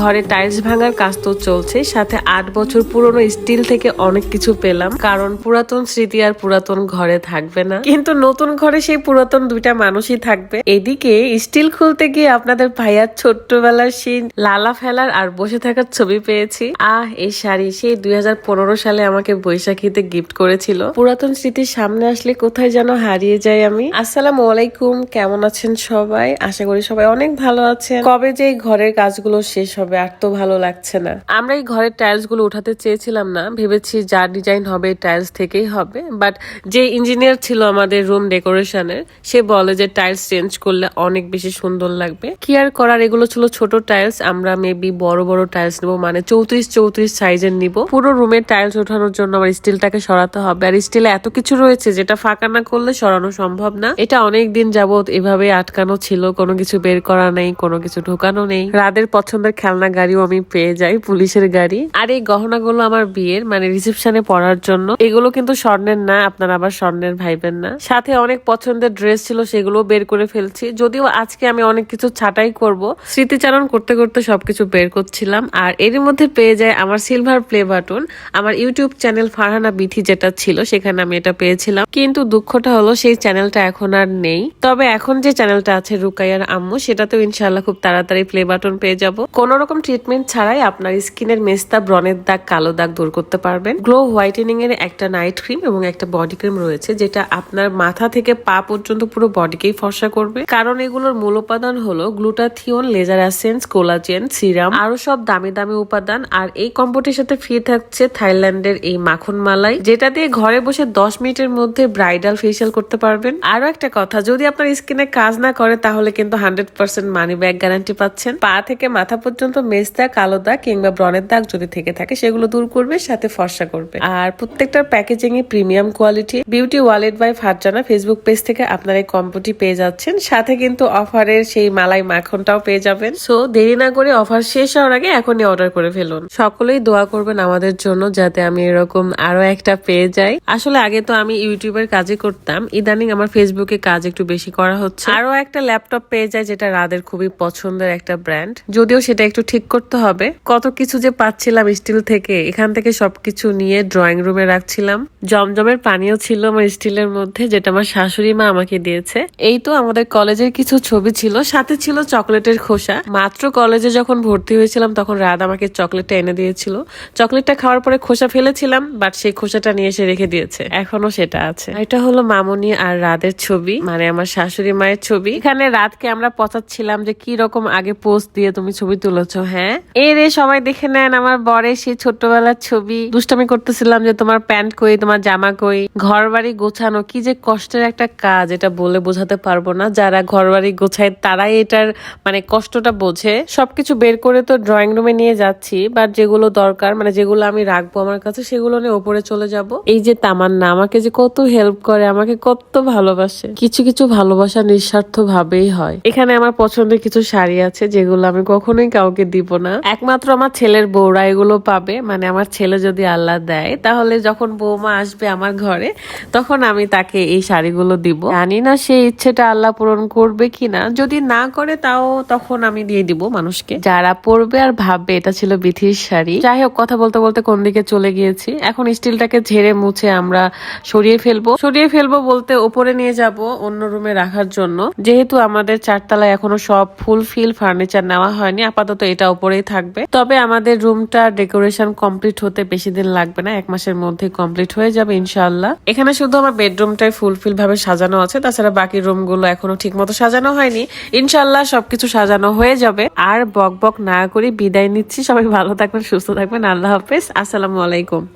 ঘরে টাইলস ভাঙার কাজ তো চলছে সাথে আট বছর পুরনো স্টিল থেকে অনেক কিছু পেলাম, কারণ পুরাতন স্মৃতি আর পুরাতন ঘরে থাকবে না। কিন্তু নতুন ঘরে সেই পুরাতন দুইটা মানুষই থাকবে। এদিকে স্টিল খুলতে গিয়ে আপনাদের ভাইয়ার ছোট্টবেলার সেই লালা ফেলার আর বসে থাকার ছবি পেয়েছি। আহ, এই শাড়ি সেই দুই হাজার পনেরো সালে আমাকে বৈশাখীতে গিফট করেছিল। পুরাতন স্মৃতির সামনে আসলে কোথায় যেন হারিয়ে যাই আমি। আসসালামু আলাইকুম, কেমন আছেন সবাই? আশা করি সবাই অনেক ভালো আছেন। কবে যে এই ঘরের কাজগুলো শেষ হবে আর তো ভালো লাগছে না। আমরা এই ঘরের টাইলসগুলো উঠাতে চেয়েছিলাম না, ভেবেছি যা ডিজাইন হবে টাইলস থেকেই হবে। বাট যে ইঞ্জিনিয়ার ছিল আমাদের রুম ডেকোরেশনের সে বলে যে টাইলস চেঞ্জ করলে অনেক বেশি সুন্দর লাগবে। কি আর করার, এগুলো ছিল ছোট টাইলস আমরা মেবি বড় বড় টাইলস নিবো মানে চৌত্রিশ চৌত্রিশ সাইজের নিব। পুরো রুমের টাইলস ওঠানোর জন্য আমার স্টিলটাকে সরাতে হবে। আর স্টিলে এত কিছু রয়েছে, যেটা ফাঁকা না করলে সরানো সম্ভব না। এটা অনেক দিন যাবত এভাবে আটকানো ছিল, কোনো কিছু বের করা নেই, কোনো কিছু ঢোকানো নেই। রাদের পছন্দের খেলনা গাড়িও আমি পেয়ে যাই, পুলিশের গাড়ি। আর এই গহনাগুলো আমার বিয়ের মানে রিসেপশনে পরার জন্য। এগুলো কিন্তু স্বর্ণের না, আপনারা আবার স্বর্ণের ভাইবেন না। সাথে অনেক পছন্দের ড্রেস ছিল সেগুলো বের করে ফেলছি। যদিও আজকে আমি অনেক কিছু ছাটাই করব। স্মৃতিচারণ করতে করতে সবকিছু বের করছিলাম। আর এর মধ্যে পেয়ে যায় আমার সিলভার প্লে বাটন আমার ইউটিউব চ্যানেল ফারহানা বিথি যেটা ছিল, সেখানে আমি এটা পেয়েছিলাম। কিন্তু দুঃখটা হলো, সেই চ্যানেলটা এখন আর নেই। তবে এখন যে চ্যানেলটা আছে রুকাইয়ার আম্মু, সেটাতেও ইনশাল্লাহ খুব তাড়াতাড়ি প্লে বাটন পেয়ে যাব। কোন রকম ট্রিটমেন্ট ছাড়াই আপনার স্কিনের মেস্তা ব্রনের দাগ, কালো দাগ দূর করতে পারবেন। গ্লো হোয়াইটেনিং এর একটা নাইট ক্রিম এবং একটা বডি ক্রিম রয়েছে, যেটা আপনার মাথা থেকে পা পর্যন্ত পুরো বডিকেই ফর্সা করবে। কারণ এগুলোর মূল উপাদান হলো glutathione laser essence collagen serum আরও সব দামি দামি উপাদান। আর এই কম্পোটির সাথে ফ্রি থাকছে থাইল্যান্ডের এই মাখন মালাই যেটা দিয়ে ঘরে বসে দশ মিনিটের মধ্যে ব্রাইডাল ফেসিয়াল করতে পারবেন। আরও একটা কথা, যদি আপনার স্কিনে কাজ না করে, তাহলে কিন্তু hundred percent money back guarantee পাচ্ছেন। পা থেকে মাথা পর্যন্ত মেজ দাগ, কালো দাগ কিংবা ব্রনের দাগ যদি থেকে থাকে, সেগুলো দূর করবে, সাথে ফর্সা করবে। আর প্রত্যেকটার packaging A premium quality beauty wallet by Farjana Facebook page থেকে আপনারা এই কম্পোটি পেয়ে যাচ্ছেন। সাথে কিন্তু অফারের সেই মালাই মাখনটাও পেয়ে যাবেন। সো দেরি না করে অফার শেষ হওয়ার আগে এখনই অর্ডার করে ফেলুন। সকলেই দোয়া করবেন আমাদের জন্য যাতে আমি এরকম আরও একটা পেয়ে যাই। আসলে আগে তো আমি ইউটিউবের কাজে করতাম। ইদানিং আমার ফেসবুকে কাজ একটু বেশি করা হচ্ছে। আরও একটা ল্যাপটপ পেয়ে যায় যেটা রাদের খুবই পছন্দের একটা ব্র্যান্ড যদিও সেটা একটু ঠিক করতে হবে। কত কিছু যে পাচ্ছিলাম স্টিল থেকে, এখান থেকে সবকিছু নিয়ে ড্রয়িং রুমে রাখছিলাম। জমজমের পানিও ছিল আমার স্টিলের মধ্যে, যেটা আমার শাশুড়ি মা আমাকে দিয়েছে। এই তো আমাদের কলেজের কিছু ছবি ছিল, সাথে ছিল চকলেটের খোসা। মাত্র কলেজে যখন ভর্তি হয়েছিলাম, তখন রাত আমাকে চকলেটটা এনে দিয়েছিল। চকলেটটা খাওয়ার পরে খোসা ফেলেছিলাম বাট সেই খোসাটা নিয়ে এসে রেখে দিয়েছে। এখনও সেটা আছে। এটা হলো মামুনি আর রাদের ছবি মানে আমার শাশুড়ি মায়ের ছবি। এখানে রাতকে আমরা পচাচ্ছিলাম যে কি রকম আগে পোস্ট দিয়ে তুমি ছবি তুলেছো হ্যাঁ? এই রে সবাই দেখে নেন আমার বরে সেই ছোট্টবেলার ছবি। দুষ্টামি করতেছিলাম যে তোমার প্যান্ট কই, তোমার জামা কই ঘর বাড়ি গোছানো, কি যে কষ্টের একটা কাজ, এটা বলে বোঝাতে পারব না। যারা ঘর বাড়ি গোছায়, তারাই এটার মানে কষ্টটা বোঝে। সবকিছু বের করে তো ড্রয়িং রুমে নিয়ে যাচ্ছি বাট যেগুলো দরকার মানে যেগুলো আমি রাখব আমার কাছে, সেগুলো নিয়ে ওপরে চলে যাব। এই যে তামান্না, আমাকে যে কত হেল্প করে, আমাকে কত ভালোবাসে। কিছু কিছু ভালোবাসা নিঃস্বার্থ ভাবেই হয়। এখানে আমার পছন্দের কিছু শাড়ি আছে, যেগুলো আমি কখনোই কাউকে দিব না। একমাত্র আমার ছেলের বউরা এগুলো পাবে। মানে আমার ছেলে যদি আল্লাহ দেয়, তাহলে যখন বৌমা আসবে আমার ঘরে, তখন আমি তাকে এই শাড়িগুলো দিব। জানি না সেই ইচ্ছেটা আল্লাহ পূরণ করবে কিনা। যদি না করে, তাও তখন আমি দিয়ে দিব মানুষকে। যারা পরবে আর ভাববে, এটা ছিল বিথির শাড়ি। যাই হোক, কথা বলতে বলতে কোন দিকে চলে গিয়েছি। এখন স্টিলটাকে ঝেড়ে মুছে আমরা সরিয়ে ফেলব। সরিয়ে ফেলব বলতে ওপরে নিয়ে যাব অন্য রুমে রাখার জন্য। যেহেতু আমাদের চারতলায় এখনও সব ফুল ফিল ফার্নিচার নেওয়া হয়নি, আপাতত এটা উপরেই থাকবে। তবে আমাদের রুমটা ডেকোরেশন কমপ্লিট হতে বেশি দিন লাগবে না, এক মাসের মধ্যে কমপ্লিট হয়ে যাবে ইনশাল্লাহ এখানে শুধু আমার বেডরুমটাই ফুলফিল ভাবে সাজানো আছে, তাছাড়া বাকি রুমগুলো এখনও ঠিক মতো সাজানো হয়নি। ইনশাল্লাহ সবকিছু সাজানো হয়ে যাবে। আর বক বক না করে বিদায় নিচ্ছি, সবাই ভালো থাকবেন, সুস্থ থাকবেন, আল্লাহ হাফেজ, আসসালামু আলাইকুম।